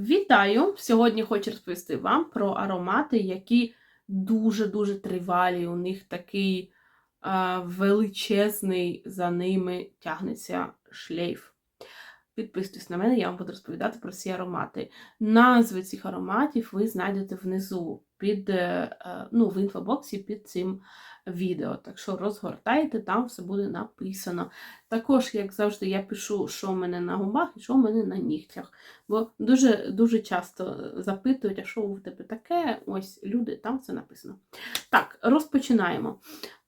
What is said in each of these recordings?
Вітаю! Сьогодні хочу розповісти вам про аромати, які дуже-дуже тривалі. У них такий а, величезний, за ними тягнеться шлейф. Підписуйтесь на мене, я вам буду розповідати про ці аромати. Назви цих ароматів ви знайдете внизу під, е, е, ну, в інфобоксі під цим відео. Так що розгортайте, там все буде написано. Також, як завжди, я пишу, що в мене на губах і що в мене на нігтях. Бо дуже дуже часто запитують, а що у тебе таке? Ось люди, там все написано. Так, розпочинаємо.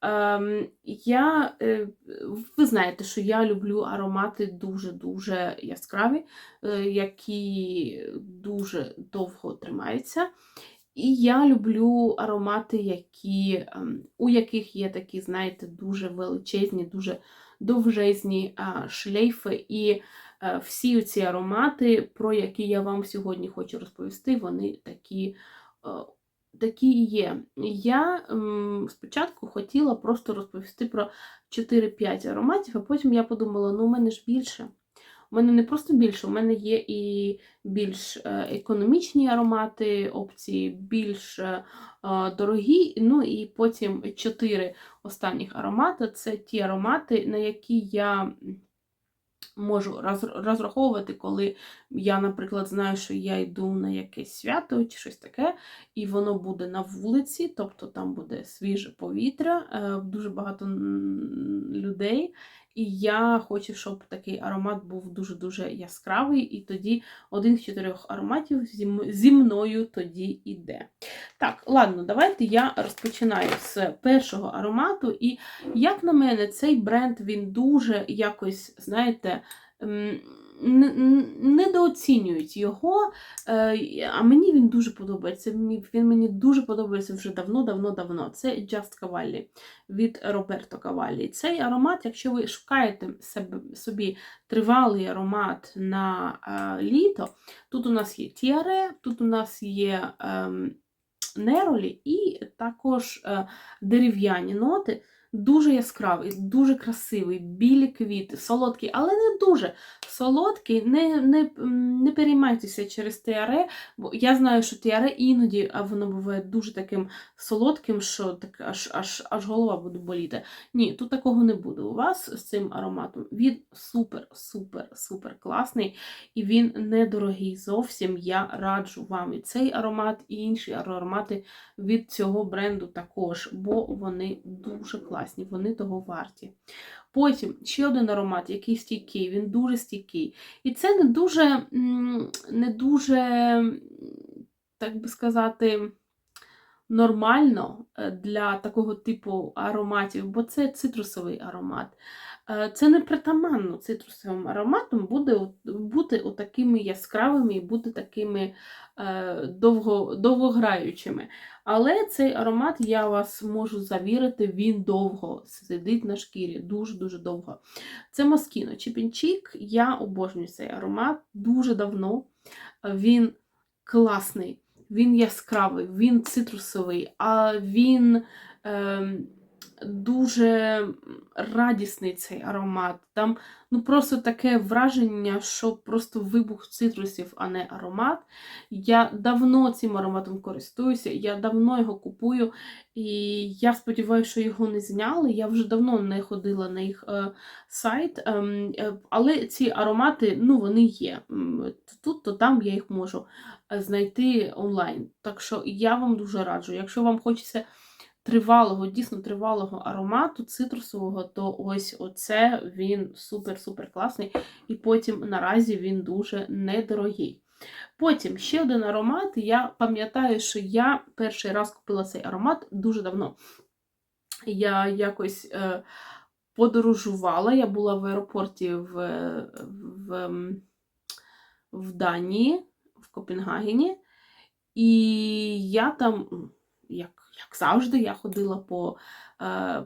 Ем, я, е, Ви знаєте, що я люблю аромати дуже-дуже яскраві, е, які дуже довго тримаються. І я люблю аромати, які, ем, у яких є такі, знаєте, дуже величезні, дуже довжезні шлейфи. І е, всі ці аромати, про які я вам сьогодні хочу розповісти, вони такі. е, Такі і є. Я ем, спочатку хотіла просто розповісти про 4-5 ароматів, а потім я подумала: ну, у мене ж більше. У мене не просто більше, у мене є і більш е, економічні аромати, опції, більш е, е, дорогі. Ну і потім 4 останніх аромати це ті аромати, на які я можу розраховувати, коли я, наприклад, знаю, що я йду на якесь свято чи щось таке, і воно буде на вулиці, тобто там буде свіже повітря, дуже багато людей. І я хочу, щоб такий аромат був дуже-дуже яскравий, і тоді один з чотирьох ароматів зі мною тоді йде. Так, ладно, давайте я розпочинаю з першого аромату. І як на мене, цей бренд він дуже якось, знаєте, недооцінюють його, е, а мені він дуже подобається. Він мені дуже подобається вже давно-давно-давно. Це Just Cavalli від Роберто Каваллі. Цей аромат, якщо ви шукаєте собі тривалий аромат на е, літо, тут у нас є тіаре, тут у нас є ем, неролі і також е, дерев'яні ноти. Дуже яскравий, дуже красивий, білі квіти, солодкий, але не дуже солодкий. Не не, не переймайтеся через тіаре, бо я знаю, що тіаре іноді воно буває дуже таким солодким, що так аж, аж, аж голова буде боліти. Ні, тут такого не буде у вас з цим ароматом. Він супер, супер, супер класний і він недорогий зовсім. Я раджу вам і цей аромат, і інші аромати від цього бренду також, бо вони дуже класні, вони того варті. Потім ще один аромат, який стійкий, він дуже стійкий. І це не дуже, не дуже, так би сказати, нормально е, для такого типу ароматів, бо це цитрусовий аромат. Е, Це не притаманно цитрусовим ароматом буде бути такими яскравими і бути такими е, довго, довгограючими. Але цей аромат, я вас можу завірити, він довго сидить на шкірі, дуже-дуже довго. Це Москіно Чіпінчік. Я обожнюю цей аромат дуже давно. Він класний, він яскравий, він цитрусовий, а він ем, дуже радісний цей аромат. Там ну, просто таке враження, що просто вибух цитрусів, а не аромат. Я давно цим ароматом користуюся, я давно його купую, і я сподіваюся, що його не зняли. Я вже давно не ходила на їх е, сайт, ем, е, але ці аромати ну, вони є. Тут, то там я їх можу е, знайти онлайн. Так що я вам дуже раджу. Якщо вам хочеться тривалого, дійсно тривалого аромату цитрусового, то ось оце він супер-супер класний. І потім наразі він дуже недорогий. Потім ще один аромат. Я пам'ятаю, що я перший раз купила цей аромат дуже давно. Я якось е, подорожувала, я була в аеропорті в, в, в Данії, в Копенгагені, і я там, як, як завжди, я ходила по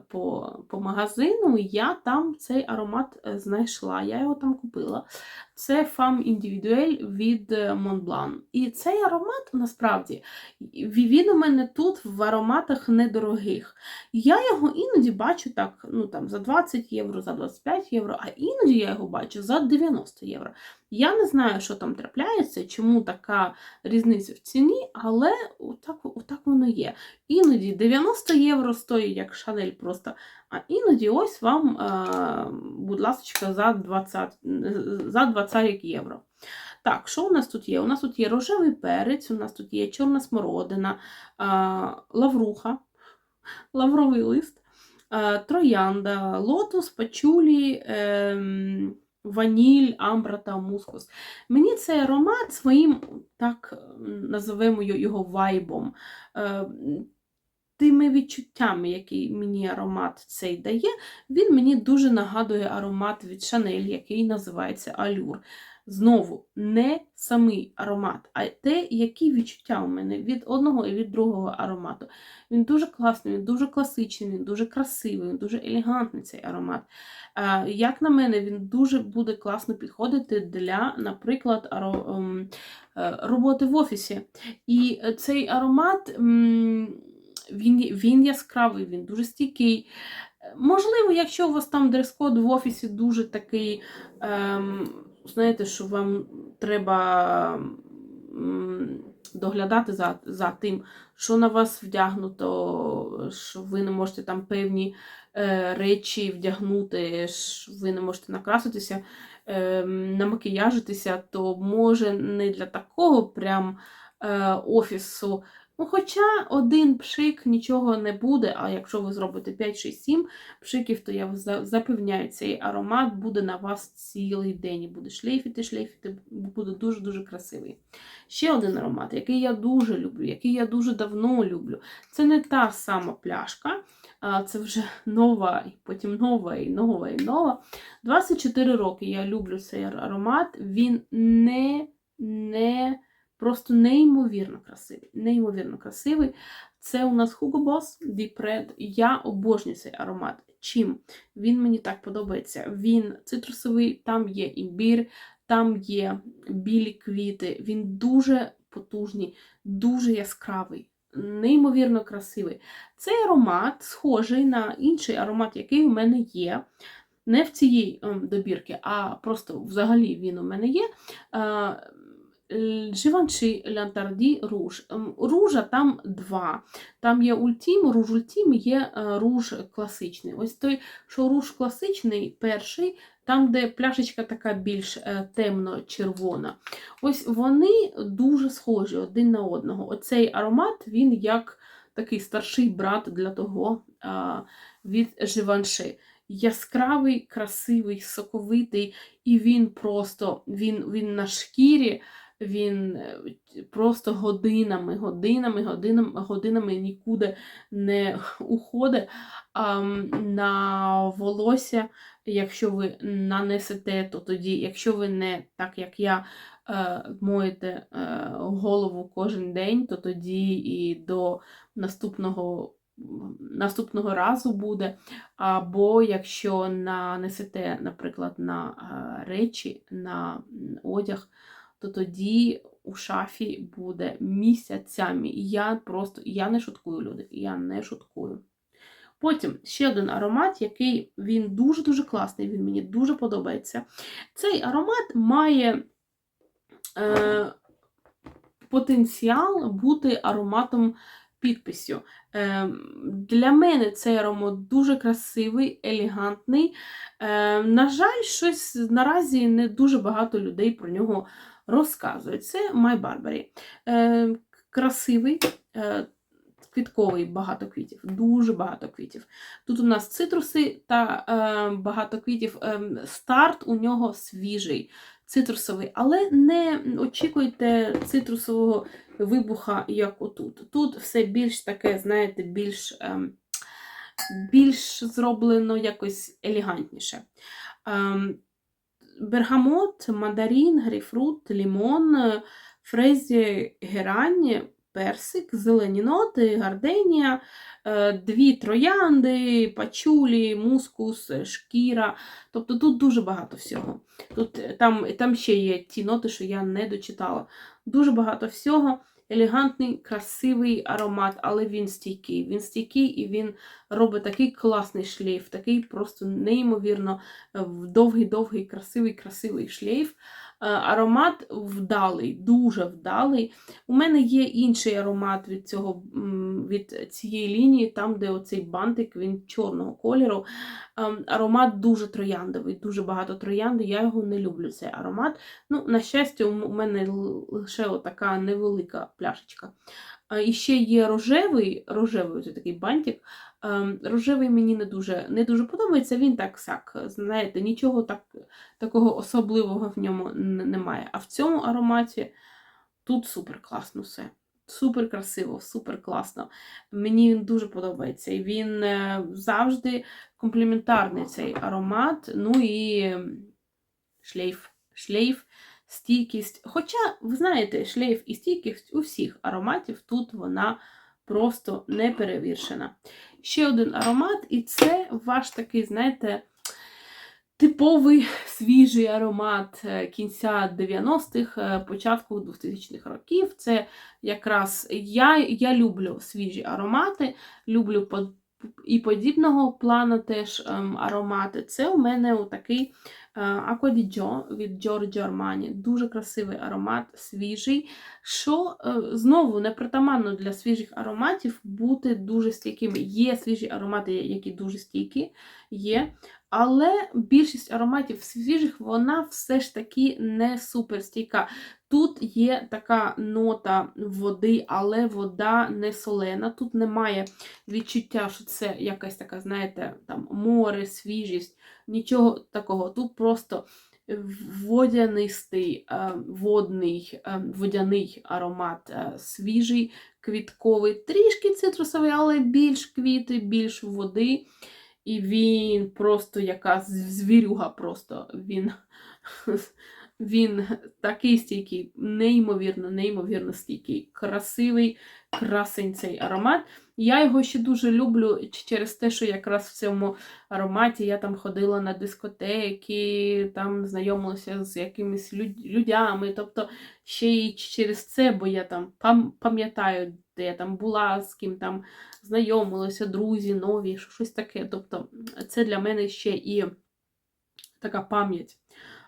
по, по магазину, я там цей аромат е, знайшла. Я його там купила. Це Femme Individuelle від е, Montblanc. І цей аромат насправді він у мене тут в ароматах недорогих. Я його іноді бачу так, ну там за 20 євро, за 25 євро, а іноді я його бачу за 90 євро. Я не знаю, що там трапляється, чому така різниця в ціні, але отак, отак воно є. Іноді 90 євро стоїть, як шанель просто, а іноді ось вам, е, будь ласка, за 20, за 20 євро. Так, що у нас тут є? У нас тут є рожевий перець, у нас тут є чорна смородина, е, лавруха, лавровий лист, е, троянда, лотос, пачулі. Ваніль, амбра та мускус. Мені цей аромат своїм, так називаємо його вайбом, тими відчуттями, які мені аромат цей дає, він мені дуже нагадує аромат від Шанель, який називається Алюр. Знову, не самий аромат, а те, які відчуття у мене від одного і від другого аромату. Він дуже класний, він дуже класичний, він дуже красивий, він дуже елегантний цей аромат. Як на мене, він дуже буде класно підходити для, наприклад, ем, е, роботи в офісі. І цей аромат він він яскравий, він дуже стійкий. Можливо, якщо у вас там дрес-код в офісі дуже такий. Ем, знаєте, що вам треба доглядати за за тим, що на вас вдягнуто, що ви не можете там певні е, речі вдягнути, що ви не можете накраситися, е, намакіяжитися, то може не для такого прям е, офісу. Ну, Хоча один пшик нічого не буде, а якщо ви зробите 5, 6, 7 пшиків, то я запевняю, цей аромат буде на вас цілий день і буде шлейфіти, шлейфіти, буде дуже-дуже красивий. Ще один аромат, який я дуже люблю, який я дуже давно люблю. Це не та сама пляшка, це вже нова, і потім нова, і нова, і нова. 24 роки я люблю цей аромат, він не. не Просто неймовірно красивий. Неймовірно красивий. Це у нас Hugo Boss Deep Red. Я обожнюю цей аромат. Чим? Він мені так подобається. Він цитрусовий, там є імбір, там є білі квіти. Він дуже потужний, дуже яскравий, неймовірно красивий. Цей аромат схожий на інший аромат, який у мене є. Не в цій ем, добірці, а просто взагалі він у мене є. Живанши Лянтарді руж. Ружа там два. Там є ультім, руж ультім, є е, руж класичний. Ось той, що руж класичний, перший, там, де пляшечка така більш е, темно-червона. Ось вони дуже схожі один на одного. Оцей аромат, він як такий старший брат для того від Живанши. Яскравий, красивий, соковитий, і він просто він, він на шкірі він е, просто годинами, годинами, годинами, годинами нікуди не уходить. А на волосся, якщо ви нанесете, то тоді, якщо ви не так, як я, е, моєте е, голову кожен день, то тоді і до наступного. Наступного разу буде, або якщо нанесете, наприклад, на речі, на одяг, то тоді у шафі буде місяцями. я просто я не шуткую, люди, я не шуткую. Потім ще один аромат, який він дуже-дуже класний, він мені дуже подобається. Цей аромат має е, потенціал бути ароматом підписю. Е, Для мене цей аромат дуже красивий, елегантний. Е, На жаль, щось наразі не дуже багато людей про нього розказує. Це My Barbary. Е, Красивий, е, квітковий багато квітів, дуже багато квітів. Тут у нас цитруси та е, багато квітів. Е, старт у нього свіжий, цитрусовий, але не очікуйте цитрусового вибуха, як отут. Тут все більш таке, знаєте, більш. Е, більш зроблено якось елегантніше. Ем, бергамот, мандарин, грейпфрут, лімон, фрезі, герань, персик, зелені ноти, гарденія, е, дві троянди, пачулі, мускус, шкіра. Тобто тут дуже багато всього. Тут, е, там, там ще є ті ноти, що я не дочитала. Дуже багато всього. Елегантний, красивий аромат, але він стійкий. Він стійкий і він робить такий класний шлейф, такий просто неймовірно е, довгий-довгий, красивий, красивий шлейф. Е, Аромат вдалий, дуже вдалий. У мене є інший аромат від цього, від цієї лінії, там, де оцей бантик, він чорного кольору. Ем, Аромат дуже трояндовий, дуже багато троянди. Я його не люблю, цей аромат. Ну, на щастя, у мене лише така невелика пляшечка. І ще є рожевий, рожевий ось такий бантик. Ем, Рожевий мені не дуже, не дуже подобається, він так сяк. Знаєте, нічого так, такого особливого в ньому немає. А в цьому ароматі тут супер класно все. Супер красиво, супер класно. Мені він дуже подобається. І він е, завжди компліментарний цей аромат. Ну і шлейф. Шлейф, стійкість. Хоча, ви знаєте, шлейф і стійкість у всіх ароматів тут вона просто не перевіршена. Ще один аромат, і це ваш такий, знаєте, типовий свіжий аромат е, кінця 90-х, е, початку 2000-х років. Це якраз я, я люблю свіжі аромати, люблю і подібного плану теж ем, аромати. Це у мене такий di Gio від Giorgio Armani. Дуже красивий аромат, свіжий, що е, знову не притаманно для свіжих ароматів бути дуже стійкими. Є свіжі аромати, які дуже стійкі, є. Але більшість ароматів свіжих, вона все ж таки не супер стійка. Тут є така нота води, але вода не солена. Тут немає відчуття, що це якась така, знаєте, там море, свіжість, нічого такого. Тут просто водянистий, е, водний, е, водяний аромат, е, свіжий, квітковий, трішки цитрусовий, але більш квіти, більш води. І він просто яка звірюга, просто він. Він такий стійкий, неймовірно, неймовірно стійкий, красивий, красень цей аромат. Я його ще дуже люблю через те, що якраз в цьому ароматі я там ходила на дискотеки, там знайомилася з якимись люд- людями. Тобто ще й через це, бо я там пам'ятаю, де я там була, з ким там знайомилася, друзі, нові, щось таке. Тобто це для мене ще і така пам'ять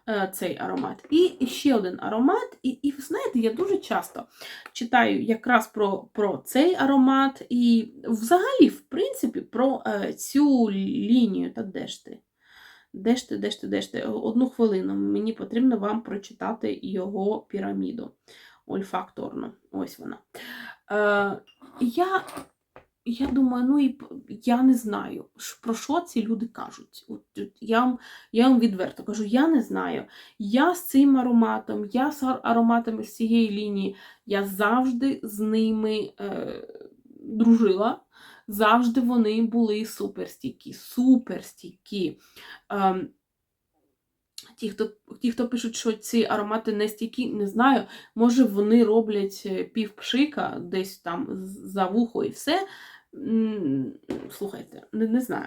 е, цей аромат. І ще один аромат, і, і ви знаєте, я дуже часто читаю якраз про, про цей аромат, і взагалі, в принципі, про е, цю лінію. Та де ж ти? Де ж ти, де ж ти, де ж ти? Одну хвилину. Мені потрібно вам прочитати його піраміду ольфакторну. Ось вона. Е, я я думаю, ну і я не знаю, про що ці люди кажуть. От, я, я вам відверто кажу, я не знаю. Я з цим ароматом, я з ароматами з цієї лінії, я завжди з ними е, дружила. Завжди вони були суперстійкі, суперстійкі. Ем, Ті, хто, ті, хто пишуть, що ці аромати не стійкі, не знаю. Може, вони роблять півпшика пів пшика десь там за вухо і все. Слухайте, не, не знаю.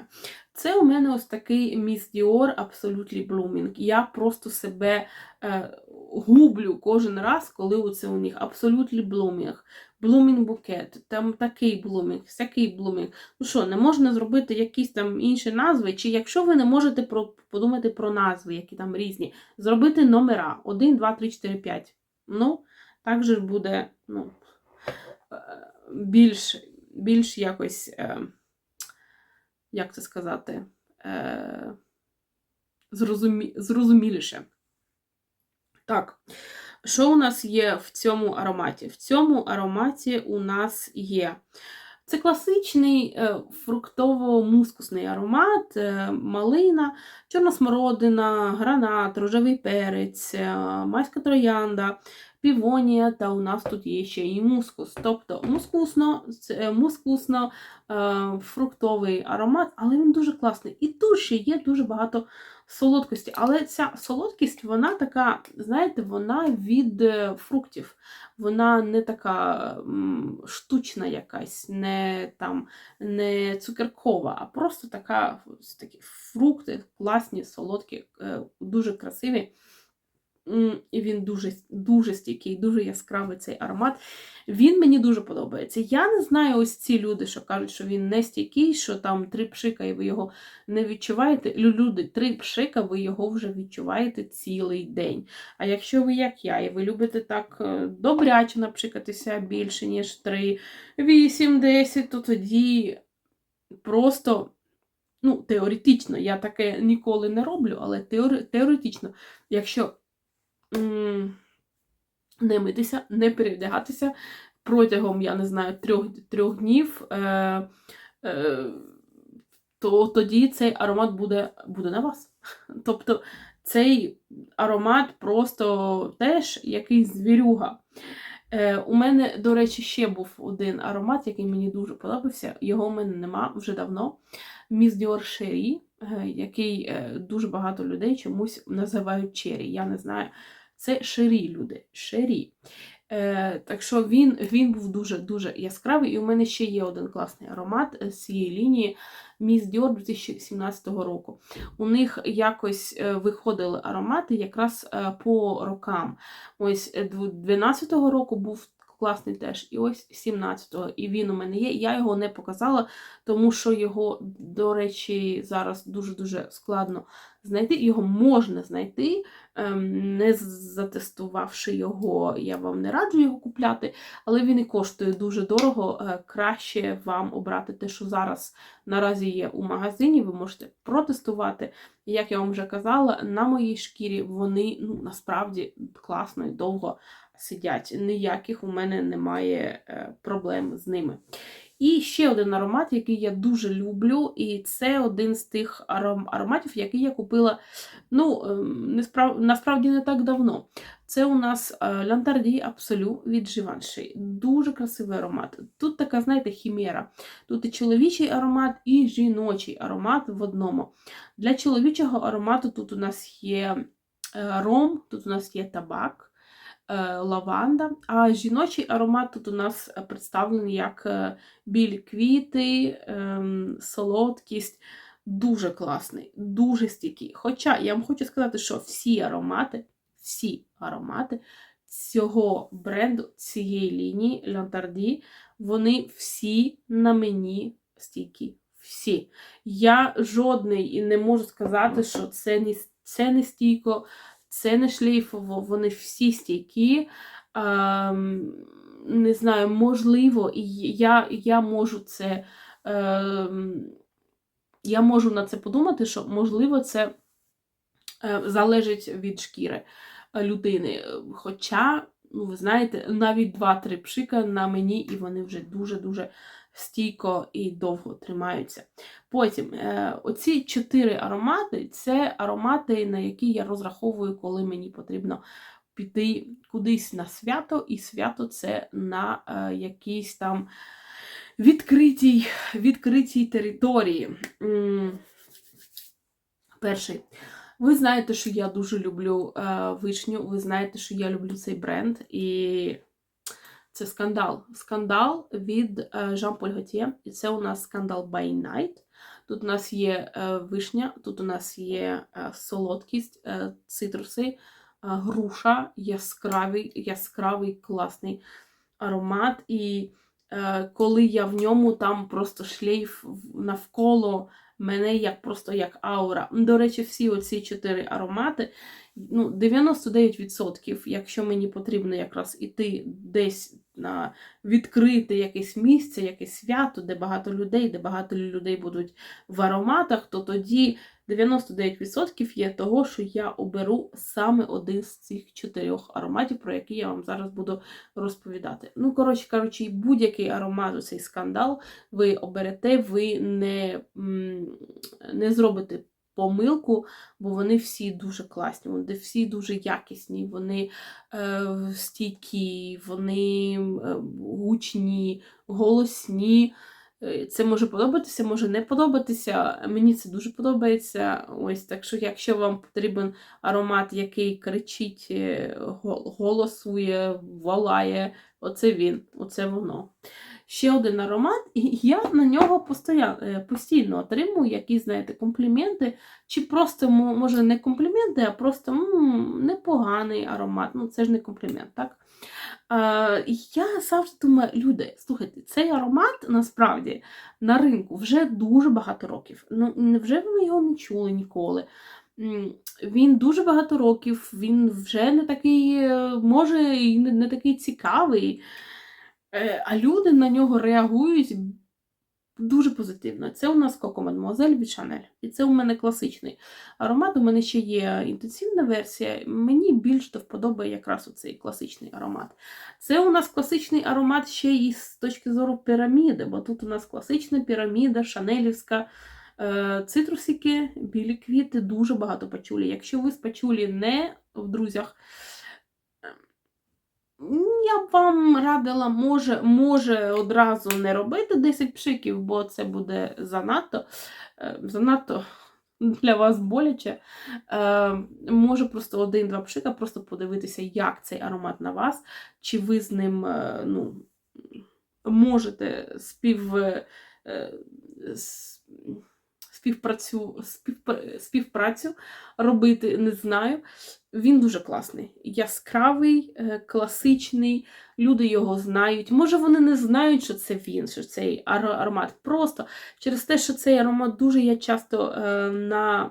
Це у мене ось такий Miss Dior Absolutely Blooming. Я просто себе е, гублю кожен раз, коли оце у них Absolutely Blooming. Blooming букет, там такий блумінг, всякий блумінг. Ну що, не можна зробити якісь там інші назви? Чи якщо ви не можете про, подумати про назви, які там різні, зробити номера 1, 2, 3, 4, 5. Ну, так же буде ну, е, більш, більш якось, е, як це сказати, е, зрозумі, зрозуміліше. Так. Що у нас є в цьому ароматі? В цьому ароматі у нас є. Це класичний е, фруктово-мускусний аромат, е, малина, чорна смородина, гранат, рожевий перець, е, майська троянда, півонія, та у нас тут є ще і мускус. Тобто мускусно, мускусно е, фруктовий аромат, але він дуже класний. І тут ще є дуже багато солодкості. Але ця солодкість, вона така, знаєте, вона від е, фруктів. Вона не така штучна якась, не там не цукеркова, а просто така такі фрукти, класні, солодкі, е, дуже красиві. І він дуже, дуже стійкий, дуже яскравий цей аромат. Він мені дуже подобається. Я не знаю ось ці люди, що кажуть, що він не стійкий, що там три пшика, і ви його не відчуваєте. Люди, три пшика, ви його вже відчуваєте цілий день. А якщо ви, як я, і ви любите так е, добряче напшикатися більше, ніж 3, 8, 10, то тоді просто. Ну, теоретично, я таке ніколи не роблю, але теоретично, якщо не митися, не перевдягатися протягом, я не знаю, трьох, трьох днів, е, е, то тоді цей аромат буде, буде на вас. Тобто цей аромат просто теж якийсь звірюга. Е, у мене, до речі, ще був один аромат, який мені дуже подобався. Його у мене нема вже давно. Міс Dior Sherry, е, який е, дуже багато людей чомусь називають Черрі. Я не знаю. Це ширі люди. ширі. Е, так що він, він був дуже-дуже яскравий. І у мене ще є один класний аромат е, з цієї лінії Miss Dior 2017 року. У них якось е, виходили аромати якраз е, по рокам. Ось 12-го року був класний теж, і ось 17-го. І він у мене є. Я його не показала, тому що його, до речі, зараз дуже-дуже складно знайти. Його можна знайти, ем, не затестувавши його, я вам не раджу його купляти, але він і коштує дуже дорого. Е, Краще вам обрати те, що зараз наразі є у магазині. Ви можете протестувати. Як я вам вже казала, на моїй шкірі вони ну, насправді класно і довго сидять. Ніяких у мене немає е, проблем з ними. І ще один аромат, який я дуже люблю, і це один з тих аром- ароматів, який я купила ну, ем, не справ... насправді не так давно. Це у нас Лянтарді Абсолю від Givenchy. Дуже красивий аромат. Тут така, знаєте, хімера. Тут і чоловічий аромат, і жіночий аромат в одному. Для чоловічого аромату тут у нас є е, ром, тут у нас є табак е, лаванда. А жіночий аромат тут у нас е, представлений як е, білі квіти, ем, солодкість. Дуже класний, дуже стійкий. Хоча я вам хочу сказати, що всі аромати, всі аромати цього бренду, цієї лінії Лантарді, вони всі на мені стійкі. Всі. Я жодний і не можу сказати, що це не, це не стійко, це не шлейфово, вони всі стійкі. Ем, не знаю, можливо, і я, я можу це. Ем, я можу на це подумати, що, можливо, це е, залежить від шкіри е, людини. Хоча, ну, ви знаєте, навіть 2-3 пшика на мені, і вони вже дуже-дуже стійко і довго тримаються. Потім, е, оці чотири аромати це аромати, на які я розраховую, коли мені потрібно піти кудись на свято, і свято це на е, якійсь там відкритій, відкритій території. Перший. Ви знаєте, що я дуже люблю е, вишню, ви знаєте, що я люблю цей бренд, і це скандал. Скандал від е, Jean-Paul Gaultier. І це у нас скандал by night. Тут у нас є е, вишня, тут у нас є е, солодкість, цитруси, груша, яскравий, яскравий класний аромат. І коли я в ньому, там просто шлейф навколо мене як просто як аура. До речі, всі оці чотири аромати, ну, 99%, якщо мені потрібно якраз іти десь на відкрите якесь місце, якесь свято, де багато людей, де багато людей будуть в ароматах, то тоді 99% є того, що я оберу саме один з цих чотирьох ароматів, про які я вам зараз буду розповідати. Ну, коротше кажучи, будь-який аромат у цей скандал ви оберете, ви не, не зробите помилку, бо вони всі дуже класні, вони всі дуже якісні, вони е, стійкі, вони е, гучні, голосні. Е, Це може подобатися, може не подобатися. Мені це дуже подобається. Ось так що, якщо вам потрібен аромат, який кричить, е, голосує, волає, оце він, оце воно. Ще один аромат, і я на нього постоя- е, постійно отримую якісь, знаєте, компліменти, чи просто, може, не компліменти, а просто м, непоганий аромат. Ну, це ж не комплімент, так? Е, я завжди думаю, люди, слухайте, цей аромат насправді на ринку вже дуже багато років. Ну, невже ви його не чули ніколи? Він дуже багато років, він вже не такий, е, може, і не, такий цікавий, Е, а люди на нього реагують дуже позитивно. Це у нас Coco Mademoiselle від Chanel. І це у мене класичний аромат. У мене ще є інтенсивна версія. Мені більш до вподобає якраз оцей класичний аромат. Це у нас класичний аромат ще і з точки зору піраміди, бо тут у нас класична піраміда, шанелівська. е, Цитрусики, білі квіти, дуже багато пачулі. Якщо ви з пачулі не в друзях, м, я б вам радила, може, може одразу не робити 10 пшиків, бо це буде занадто, е, занадто для вас боляче. Е, Може просто один-два пшика, просто подивитися, як цей аромат на вас, чи ви з ним е, ну, можете спів, е, співпрацю, співпра- співпрацю робити, не знаю. Він дуже класний, яскравий, е, класичний. Люди його знають. Може, вони не знають, що це він, що цей аромат. Просто через те, що цей аромат дуже я часто е, на,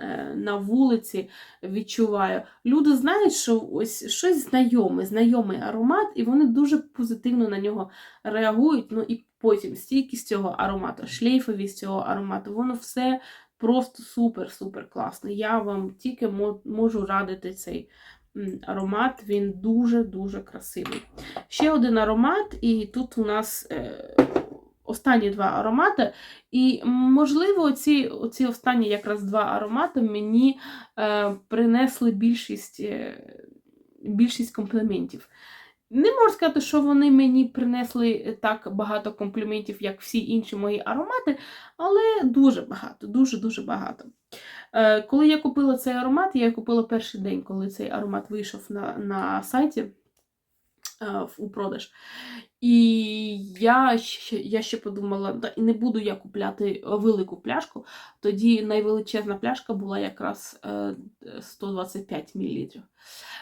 е, на вулиці відчуваю. Люди знають, що ось щось знайоме, знайомий аромат, і вони дуже позитивно на нього реагують. Ну і потім стійкість цього аромату, шлейфовість цього аромату, воно все просто супер-супер класно. Я вам тільки можу радити цей аромат, він дуже-дуже красивий. Ще один аромат, і тут у нас е, останні два аромати. І, можливо, ці, оці останні якраз два аромати мені е, принесли більшість, е, більшість компліментів. Не можу сказати, що вони мені принесли так багато компліментів, як всі інші мої аромати, але дуже багато, дуже-дуже багато. Е, коли я купила цей аромат, я купила перший день, коли цей аромат вийшов на, на сайті е, у продаж. І я ще, я ще подумала, да, і не буду я купляти велику пляшку. Тоді найвеличезна пляшка була якраз е, 125 мл.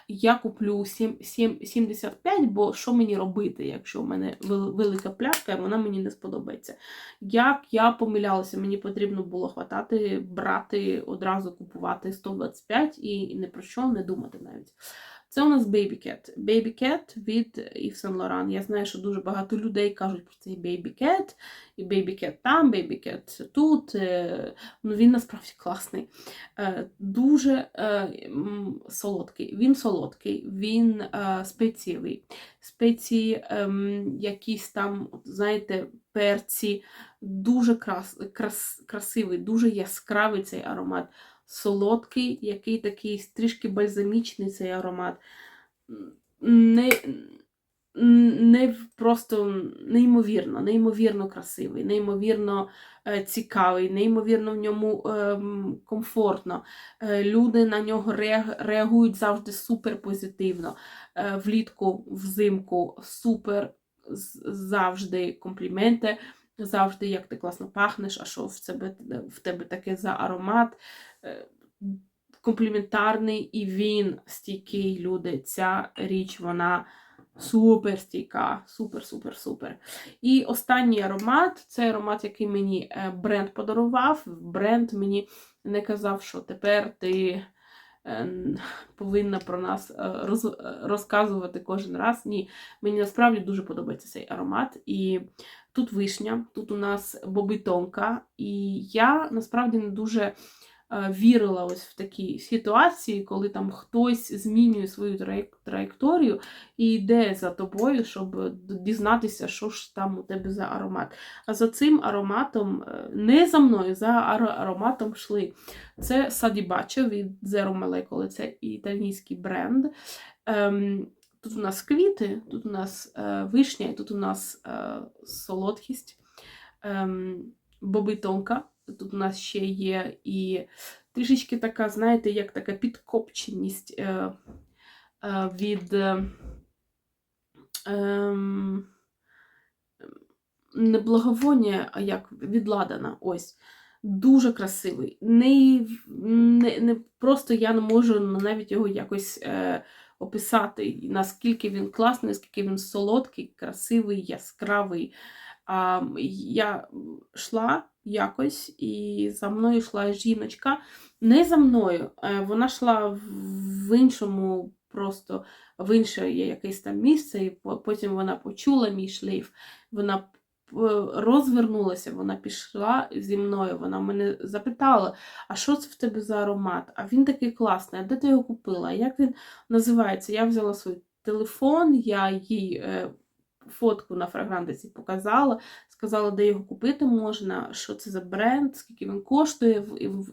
Я куплю 7, 7, 75, бо що мені робити, якщо в мене велика пляшка, і вона мені не сподобається. Як я помилялася, мені потрібно було хватати, брати, одразу купувати 125 і не про що не думати навіть. Це у нас Baby Cat. Baby Cat від Yves Saint Laurent. Я знаю, що дуже багато людей кажуть про цей Baby Cat, і Baby Cat там, Baby Cat тут. Е, Ну, він насправді класний. Е, Дуже е, солодкий. Він солодкий, він спецієвий. Спеції, ем, якісь там, знаєте, перці. Дуже крас, крас, красивий, дуже яскравий цей аромат. Солодкий, який такий трішки бальзамічний цей аромат. Не, не просто неймовірно, неймовірно красивий, неймовірно е, цікавий, неймовірно в ньому ем, комфортно. Е, люди на нього реагують завжди супер позитивно. Е, влітку, взимку супер завжди компліменти. Завжди, як ти класно пахнеш, а що в тебе, в тебе таке за аромат. Е, Компліментарний і він стійкий, люди. Ця річ, вона супер стійка, супер, супер, супер. І останній аромат це аромат, який мені е, бренд подарував. Бренд мені не казав, що тепер ти повинна про нас е, роз, е, розказувати кожен раз. Ні, мені насправді дуже подобається цей аромат. І тут вишня, тут у нас бобитонка. І я насправді не дуже е, вірила ось в такі ситуації, коли там хтось змінює свою траєкторію і йде за тобою, щоб дізнатися, що ж там у тебе за аромат. А за цим ароматом, е, не за мною, за ароматом йшли. Це Садібачо від Zero Molecule, це італійський бренд. Ем, Тут у нас квіти, тут у нас е, вишня, і тут у нас е, солодкість. Боби Тонка. Тут у нас ще є і трішечки така, знаєте, як така підкопченість е, е, від. Е, ем, не благовоння, а як відладана. Ось. Дуже красивий. Не, не, не Просто я не можу навіть його якось е, описати, наскільки він класний, наскільки він солодкий, красивий, яскравий. А, Я йшла якось, і за мною йшла жіночка. Не за мною, е, вона йшла в іншому, просто в інше якесь там місце, і потім вона почула мій шлейф. Вона розвернулася, вона пішла зі мною, вона мене запитала, а що це в тебе за аромат? А він такий класний, а де ти його купила? Як він називається? Я взяла свій телефон, я їй е, фотку на фрагрантиці показала, сказала, де його купити можна, що це за бренд, скільки він коштує,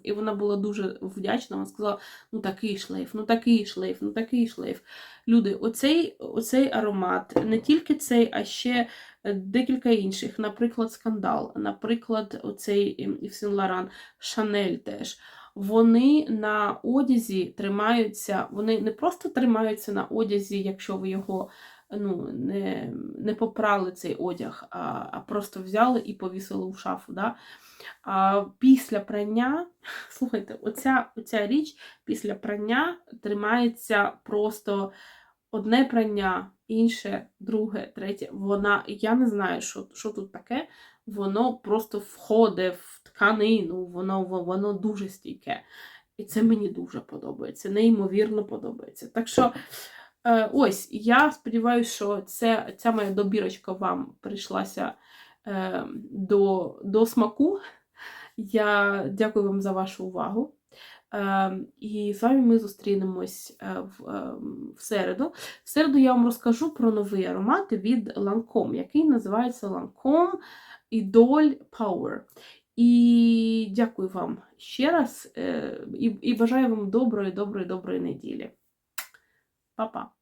і вона була дуже вдячна. Вона сказала: ну такий шлейф, ну такий шлейф, ну такий шлейф. Люди, оцей, оцей аромат, не тільки цей, а ще декілька інших, наприклад, скандал, наприклад, оцей Ів Сен Лоран, Шанель теж. Вони на одязі тримаються, вони не просто тримаються на одязі, якщо ви його ну, не не попрали цей одяг, а а просто взяли і повісили в шафу. Да? А Після прання, слухайте, оця, оця річ після прання тримається просто одне прання, інше, друге, третє. Вона, я не знаю, що що тут таке, воно просто входить в тканину, воно, воно дуже стійке. І це мені дуже подобається, неймовірно подобається. Так що, ось, я сподіваюся, що це, ця моя добірочка вам прийшлася е, до, до смаку. Я дякую вам за вашу увагу. Ем, і з вами ми зустрінемось е, в, середу. В середу я вам розкажу про новий аромат від Lancome, який називається Lancome Idol Power. І дякую вам ще раз е, і, і бажаю вам доброї, доброї, доброї неділі. 抱抱